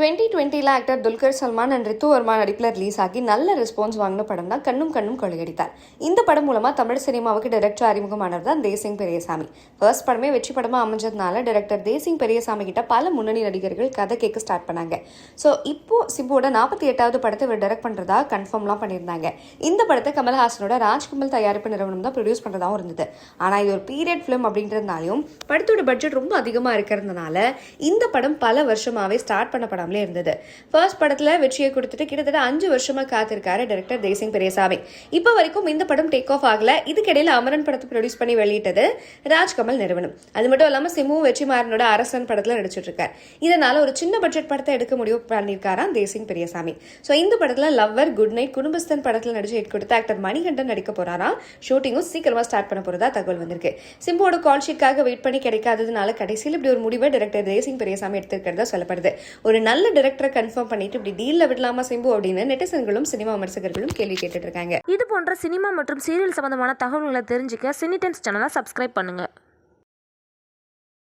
Twenty டுவெண்ட்டியில் actor Dulquer Salmaan and Ritu Varma நடிப்பில் release ஆகி நல்ல ரெஸ்பான்ஸ் வாங்கின படம் தான் கண்ணும் கண்ணும் கொள்ளையடித்தார் இந்த படம் மூலமாக தமிழ் சினிமாவுக்கு டைரக்டர் அறிமுகமானவர் தான் தேசிங் பெரியசாமி. ஃபர்ஸ்ட் படமே வெற்றி படமாக அமைஞ்சதுனால டைரக்டர் தேசிங் பெரியசாமி கிட்ட பல முன்னணி நடிகர்கள் கதை கேட்க ஸ்டார்ட் பண்ணாங்க. ஸோ இப்போ சிம்புவோட நாற்பத்தி எட்டாவது படத்தை இவர் டைரக்ட் பண்ணுறதா கன்ஃபார்ம்லாம் பண்ணியிருந்தாங்க. இந்த படத்தை கமல்ஹாசனோட ராஜ்கமல் தயாரிப்பு நிறுவனம் தான் ப்ரொடியூஸ் பண்ணுறதாகவும் இருந்தது. ஆனால் இது ஒரு பீரியட் ஃபிலிம் அப்படின்றதுனாலையும் படத்தோட பட்ஜெட் ரொம்ப அதிகமாக இருக்கிறதுனால இந்த படம் பல வருஷமாகவே ஸ்டார்ட் பண்ண படாமலே இருந்தது. ஃபர்ஸ்ட் படத்தில் வெற்றியை கொடுத்துட்டு கிட்டத்தட்ட அஞ்சு வருஷமாக காத்திருக்காரு டைரக்டர் தேசிங் பெரியசாமி. இப்போ வரைக்கும் இந்த படம் டேக் ஆஃப் ஆகல. இதுக்கிடையில் அமரன் படத்தை ப்ரொடியூஸ் பண்ணி வெளியிட்டது ராஜ்கமல் நிறுவனம். அது மட்டும் இல்லாமல் சிமு வெற்றிமாறனோட அரசன் படத்தில் நடிச்சிட்டு இருக்கார். இதனால ஒரு சின்ன பட்ஜெட் படத்தை எடுக்க முடிவு பண்ணியிருக்காராம் தேசிங் பெரியசாமி. ஸோ இந்த படத்தில் லவ்வர் குட் நைட் குடும்பஸ்தன் படத்தில் நடிச்சு ஹிட் கொடுத்த ஆக்டர் மணிகண்டன் நடிக்க போறாராம். ஷூட்டிங்கும் சீக்கிரமாக ஸ்டார்ட் பண்ண போகிறதா தகவல் வந்திருக்கு. சிம்புவோட கால் ஷீட்காக வெயிட் பண்ணி கிடைக்காததுனால கடைசியில் இப்படி ஒரு முடிவை டைரக்டர் தேசிங் பெரியசாமி எடுத்திருக்கிறதா சொல்லப்படுது. ஒரு நல்ல டைரக்டரை கன்ஃபார்ம் பண்ணிட்டு இப்படி டீல்ல விடலாமா சிம்பு அப்படின்னு நெட்டிசன்களும் சினிமா விமர்சகர்களும் கேள்வி கேட்டுட்டு இருக்காங்க. இது போன்ற சினிமா மற்றும் சீரியல் சம்பந்தமான தகவல்களை தெரிஞ்சுக்க சினி டைம்ஸ் சேனலை சப்ஸ்கிரைப் பண்ணுங்கள்